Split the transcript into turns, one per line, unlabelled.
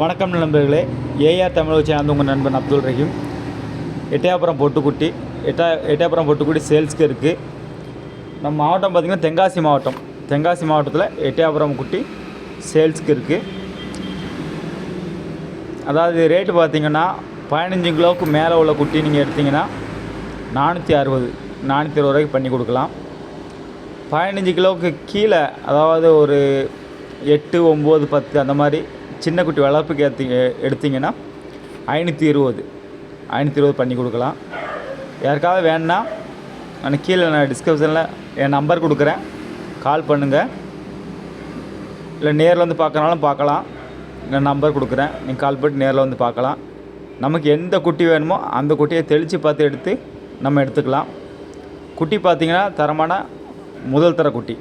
வணக்கம் நண்பர்களே. ஏஆர் தமிழ் சேர்ந்த உங்கள் நண்பன் அப்துல் ரஹீம். எட்டயாபுரம் பொட்டுக்குட்டி. எட்டா எட்டயாபுரம் பொட்டுக்குட்டி சேல்ஸ்க்கு இருக்குது நம்ம மாவட்டம் பார்த்திங்கன்னா தென்காசி மாவட்டம். தென்காசி மாவட்டத்தில் எட்டயாபுரம் குட்டி சேல்ஸ்க்கு இருக்குது அதாவது ரேட்டு பார்த்தீங்கன்னா பதினஞ்சு கிலோவுக்கு மேலே உள்ள குட்டி நீங்கள் எடுத்தீங்கன்னா நானூற்றி அறுபது நானூற்றி அறுபது ரூபாய்க்கு பண்ணி கொடுக்கலாம். பதினஞ்சு கிலோவுக்கு கீழே அதாவது ஒரு எட்டு ஒம்பது பத்து அந்த மாதிரி சின்ன குட்டி வளர்ப்புக்கு ஏற்றி எடுத்தீங்கன்னா ஐநூற்றி இருபது. ஐநூற்றி இருபது பண்ணி கொடுக்கலாம். யாருக்காவது வேணுன்னா நான் கீழே நான் டிஸ்கிரிப்ஷனில் என் நம்பர் கொடுக்குறேன். கால் பண்ணுங்கள் இல்லை நேரில் வந்து பார்க்கறனாலும் பார்க்கலாம். நான் நம்பர் கொடுக்குறேன். நீங்கள் கால் பண்ணி நேரில் வந்து பார்க்கலாம். நமக்கு எந்த குட்டி வேணுமோ அந்த குட்டியை தெளித்து பார்த்து எடுத்து நம்ம எடுத்துக்கலாம். குட்டி பார்த்தீங்கன்னா தரமான முதல் தர குட்டி.